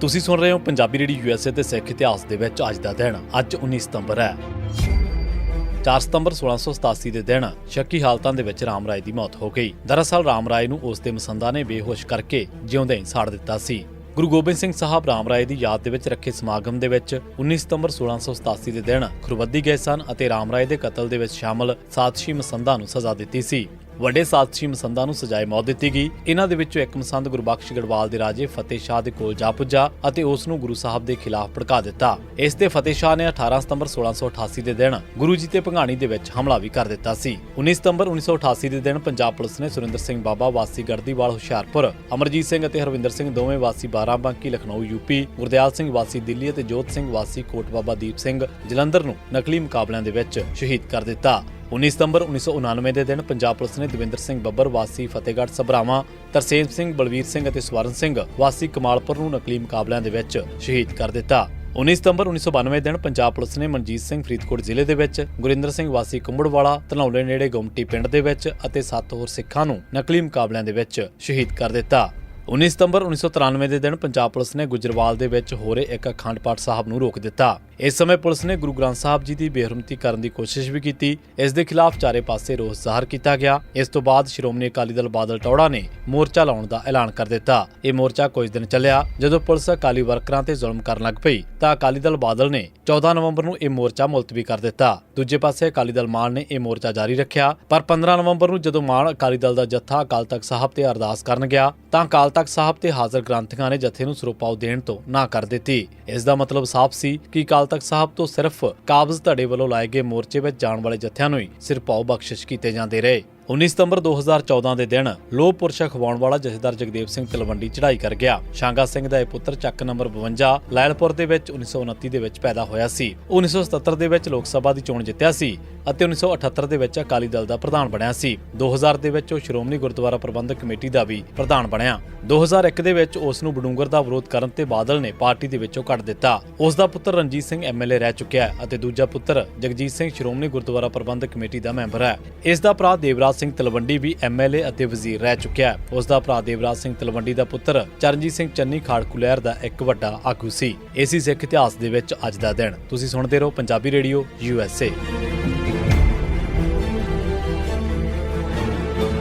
ਤੁਸੀਂ ਸੁਣ ਰਹੇ ਹੋ ਪੰਜਾਬੀ ਰੇਡੀ ਯੂਐਸਏ ਤੇ ਸਿੱਖ ਇਤਿਹਾਸ ਦੇ ਵਿੱਚ ਅੱਜ ਦਾ ਦਿਨ, ਅੱਜ 19 ਸਤੰਬਰ ਹੈ। 4 ਸਤੰਬਰ 1687 ਦੇ ਦਿਨ, ਸ਼ੱਕੀ ਹਾਲਤਾਂ ਦੇ ਵਿੱਚ ਰਾਮ ਰਾਏ ਦੀ ਮੌਤ ਹੋ ਗਈ। ਦਰਅਸਲ ਰਾਮ ਰਾਏ ਨੂੰ ਉਸ ਦੇ ਮਸੰਦਾ ਨੇ ਬੇਹੋਸ਼ ਕਰਕੇ ਜਿਉਂਦੇ ਹੀ ਸਾੜ ਦਿੱਤਾ ਸੀ। ਗੁਰੂ ਗੋਬਿੰਦ ਸਿੰਘ ਸਾਹਿਬ ਰਾਮ ਰਾਏ ਦੀ ਯਾਦ ਦੇ ਵਿੱਚ ਰੱਖੇ ਸਮਾਗਮ ਦੇ ਵਿੱਚ 19 ਸਤੰਬਰ 1687 ਦੇ ਦਿਨ ਖੁਰਵੱਦੀ ਗਏ ਸਨ ਅਤੇ ਰਾਮ ਰਾਏ ਦੇ ਕਤਲ ਦੇ ਵਿੱਚ ਸ਼ਾਮਲ ਸਾਤਸ਼ੀ ਮਸੰਦਾ ਨੂੰ ਸਜ਼ਾ ਦਿੱਤੀ ਸੀ। ਵੱਡੇ ਸਾਤਸ਼ੀ ਮਸੰਦਾਂ ਨੂੰ ਸਜ਼ਾਏ ਮੌਤ ਦਿੱਤੀ ਗਈ। ਇਹਨਾਂ ਦੇ ਵਿੱਚੋਂ ਇੱਕ ਮਸੰਦ ਗੁਰਬਖਸ਼ ਗੜਵਾਲ ਦੇ ਰਾਜੇ ਫਤਿਹ ਸ਼ਾਹ ਦੇ ਕੋਲ ਜਾ ਪੁੱਜਾ ਅਤੇ ਉਸ ਨੂੰ ਗੁਰੂ ਸਾਹਿਬ ਦੇ ਖਿਲਾਫ ਭੜਕਾ ਦਿੱਤਾ। ਇਸ ਤੇ ਫਤਿਹ ਸ਼ਾਹ ਨੇ 18 ਸਤੰਬਰ 1688 ਦੇ ਦਿਨ ਗੁਰੂ ਜੀ ਤੇ ਭੰਗਾਣੀ ਦੇ ਵਿੱਚ ਹਮਲਾ ਵੀ ਕਰ ਦਿੱਤਾ ਸੀ। 19 ਸਤੰਬਰ 1988 ਦੇ ਦਿਨ ਪੰਜਾਬ ਪੁਲਿਸ ਨੇ ਸੁਰਿੰਦਰ ਸਿੰਘ ਬਾਬਾ, ਵਾਸੀ ਗੜਦੀਵਾਲ, ਹੁਸ਼ਿਆਰਪੁਰ, ਅਮਰਜੀਤ ਸਿੰਘ ਅਤੇ ਹਰਵਿੰਦਰ ਸਿੰਘ ਦੋਵੇਂ ਵਾਸੀ ਬਾਰਾਬੰਕੀ ਲਖਨਊ, ਯੂਪੀ, ਗੁਰਦਿਆਲ ਸਿੰਘ ਵਾਸੀ ਦਿੱਲੀ ਅਤੇ ਜੋਤ ਸਿੰਘ ਵਾਸੀ ਕੋਟ ਬਾਬਾ ਦੀਪ ਸਿੰਘ ਜਲੰਧਰ ਨੂੰ ਨਕਲੀ ਮੁਕਾਬਲਿਆਂ ਦੇ ਵਿੱਚ ਸ਼ਹੀਦ ਕਰ ਦਿੱਤਾ। 19 ਸਤੰਬਰ 1999 ਦੇ ਦਿਨ ਪੰਜਾਬ ਪੁਲਿਸ ਨੇ ਦਵਿੰਦਰ ਸਿੰਘ ਬੱਬਰ, ਵਾਸੀ ਫਤਿਹਗੜ੍ਹ ਸਭਰਾਵਾਂ, ਤਰਸੇਮ ਸਿੰਘ, ਬਲਵੀਰ ਸਿੰਘ ਅਤੇ ਸਵਰਨ ਸਿੰਘ, ਵਾਸੀ ਕਮਾਲਪੁਰ ਨੂੰ ਨਕਲੀ ਮੁਕਾਬਲਿਆਂ ਦੇ ਵਿੱਚ ਸ਼ਹੀਦ ਕਰ ਦਿੱਤਾ। 19 ਸਤੰਬਰ 1992 ਦਿਨ ਪੰਜਾਬ ਪੁਲਿਸ ਨੇ ਮਨਜੀਤ ਸਿੰਘ ਫਰੀਦਕੋਟ ਜ਼ਿਲ੍ਹੇ ਦੇ ਵਿੱਚ, ਗੁਰਿੰਦਰ ਸਿੰਘ, ਵਾਸੀ ਕੁੰਬੜਵਾਲਾ, ਧਨੌਲੇ ਨੇੜੇ ਗੁਮਟੀ ਪਿੰਡ ਦੇ ਵਿੱਚ ਅਤੇ ਸੱਤ ਹੋਰ ਸਿੱਖਾਂ ਨੂੰ ਨਕਲੀ ਮੁਕਾਬਲਿਆਂ ਦੇ ਵਿੱਚ ਸ਼ਹੀਦ ਕਰ ਦਿੱਤਾ। 19 ਸਤੰਬਰ 1993 ਦੇ ਦਿਨ ਪੰਜਾਬ ਪੁਲਿਸ ਨੇ ਗੁਜਰਵਾਲ ਦੇ ਵਿੱਚ ਹੋ ਰਹੇ ਇੱਕ ਅਖੰਡ ਪਾਠ ਸਾਹਿਬ ਨੂੰ ਰੋਕ ਦਿੱਤਾ। ਇਸ ਸਮੇਂ ਪੁਲਿਸ ਨੇ ਗੁਰੂ ਗ੍ਰੰਥ ਸਾਹਿਬ ਜੀ ਦੀ ਬੇਹਰਮਤੀ ਕਰਨ ਦੀ ਕੋਸ਼ਿਸ਼ ਵੀ ਕੀਤੀ। ਇਸ ਦੇ ਖਿਲਾਫ ਚਾਰੇ ਪਾਸੇ ਰੋਸ ਜ਼ਾਹਰ ਕੀਤਾ ਗਿਆ। ਇਸ ਤੋਂ ਬਾਅਦ ਸ਼੍ਰੋਮਣੀ ਅਕਾਲੀ ਦਲ ਬਾਦਲ ਟੌੜਾ ਨੇ ਮੋਰਚਾ ਲਾਉਣ ਦਾ ਐਲਾਨ ਕਰ ਦਿੱਤਾ। ਇਹ ਮੋਰਚਾ ਕੁਝ ਦਿਨ ਚੱਲਿਆ। ਜਦੋਂ ਪੁਲਿਸ ਅਕਾਲੀ ਵਰਕਰਾਂ ਤੇ ਜ਼ੁਲਮ ਕਰਨ ਲੱਗ ਪਈ, ਤਾਂ ਅਕਾਲੀ ਦਲ ਬਾਦਲ ਨੇ 14 ਨਵੰਬਰ ਨੂੰ ਇਹ ਮੋਰਚਾ ਮੁਲਤਵੀ ਕਰ ਦਿੱਤਾ। ਦੂਜੇ ਪਾਸੇ ਅਕਾਲੀ ਦਲ ਮਾਨ ਨੇ ਇਹ ਮੋਰਚਾ ਜਾਰੀ ਰੱਖਿਆ। ਪਰ 15 ਨਵੰਬਰ ਨੂੰ ਜਦੋਂ ਮਾਨ ਅਕਾਲੀ ਦਲ ਦਾ ਜੱਥਾ ਅਕਾਲ ਤਖਤ ਸਾਹਿਬ ਤੇ ਅਰਦਾਸ ਕਰਨ ਗਿਆ, ਤਾਂ ਅਕਾਲ ਤਖਤ ਸਾਹਿਬ ਤੇ ਹਾਜ਼ਰ ਗ੍ਰੰਥੀਆਂ ਨੇ ਜਥੇ ਨੂੰ ਸਰੋਪਾਓ ਦੇਣ ਤੋਂ ਨਾ ਕਰ ਦਿੱਤੀ। ਇਸ ਦਾ ਮਤਲਬ ਸਾਫ਼ ਸੀ ਕਿ ਅਕਾਲ ਤਖਤ ਸਾਹਿਬ ਤੋਂ ਸਿਰਫ ਕਾਬਜ਼ ਧੜੇ ਵੱਲੋਂ ਲਾਏ ਗਏ ਮੋਰਚੇ ਵਿੱਚ ਜਾਣ ਵਾਲੇ ਜਥਿਆਂ ਨੂੰ ਹੀ ਸਿਰਪਾਓ ਬਖਸ਼ਿਸ਼ ਕੀਤੇ ਜਾਂਦੇ ਰਹੇ। 19 ਸਤੰਬਰ 2014 ਦੇ ਦਿਨ ਲੋਹ ਪੁਰਸ਼ ਖਵਾਉਣ ਵਾਲਾ ਜਥੇਦਾਰ ਜਗਦੇਵ ਸਿੰਘ ਤਲਵੰਡੀ ਚੜ੍ਹਾਈ ਕਰ ਗਿਆ। ਸ਼ਾਂਗਾ ਸਿੰਘ ਦਾ ਇਹ ਪੁੱਤਰ ਚੱਕ ਨੰਬਰ 52 ਲਾਇਲਪੁਰ ਦੇ ਵਿੱਚ 1929 ਦੇ ਵਿੱਚ ਪੈਦਾ ਹੋਇਆ ਸੀ। ਉਹ 1977 ਦੇ ਵਿੱਚ ਲੋਕ ਸਭਾ ਦੀ ਚੋਣ ਜਿੱਤਿਆ ਸੀ ਅਤੇ 1978 ਦੇ ਵਿੱਚ ਅਕਾਲੀ ਦਲ ਦਾ ਪ੍ਰਧਾਨ ਬਣਿਆ ਸੀ। 2000 ਦੇ ਵਿੱਚ ਉਹ ਸ਼੍ਰੋਮਣੀ ਗੁਰਦੁਆਰਾ ਪ੍ਰਬੰਧਕ ਕਮੇਟੀ ਦਾ ਵੀ ਪ੍ਰਧਾਨ ਬਣਿਆ। 2001 ਦੇ ਵਿੱਚ ਉਸ ਨੂੰ ਬਡੂੰਗਰ ਦਾ ਵਿਰੋਧ ਕਰਨ ਤੇ ਬਾਦਲ ਨੇ ਪਾਰਟੀ ਦੇ ਵਿੱਚੋਂ ਕੱਢ ਦਿੱਤਾ। ਉਸ ਦਾ ਪੁੱਤਰ ਰਣਜੀਤ ਸਿੰਘ ਐਮਐਲਏ ਰਹਿ ਚੁੱਕਿਆ ਹੈ ਅਤੇ ਦੂਜਾ ਪੁੱਤਰ ਜਗਜੀਤ ਸਿੰਘ ਸ਼੍ਰੋਮਣੀ ਗੁਰਦੁਆਰਾ ਪ੍ਰਬੰਧਕ ਕਮੇਟੀ ਦਾ ਮੈਂਬਰ ਹੈ। ਇਸ ਦਾ ਭਰਾ ਦੇਵਰਾਜ ਸਿੰਘ ਤਲਵੰਡੀ ਵੀ ਐਮਐਲਏ ਅਤੇ ਵਜ਼ੀਰ ਰਹਿ ਚੁੱਕਿਆ ਹੈ। ਉਸ ਦਾ ਭਰਾ ਦੇਵਰਾਜ ਸਿੰਘ ਤਲਵੰਡੀ ਦਾ ਪੁੱਤਰ ਚਰਨਜੀਤ ਸਿੰਘ ਚੰਨੀ ਖਾੜਕੁਲੈਰ ਦਾ ਇੱਕ ਵੱਡਾ ਆਗੂ ਸੀ। ਇਸੇ ਸਿੱਖ ਇਤਿਹਾਸ ਦੇ ਵਿੱਚ ਅੱਜ ਦਾ ਦਿਨ। ਤੁਸੀਂ ਸੁਣਦੇ ਰਹੋ ਪੰਜਾਬੀ ਰੇਡੀਓ ਯੂਐਸਏ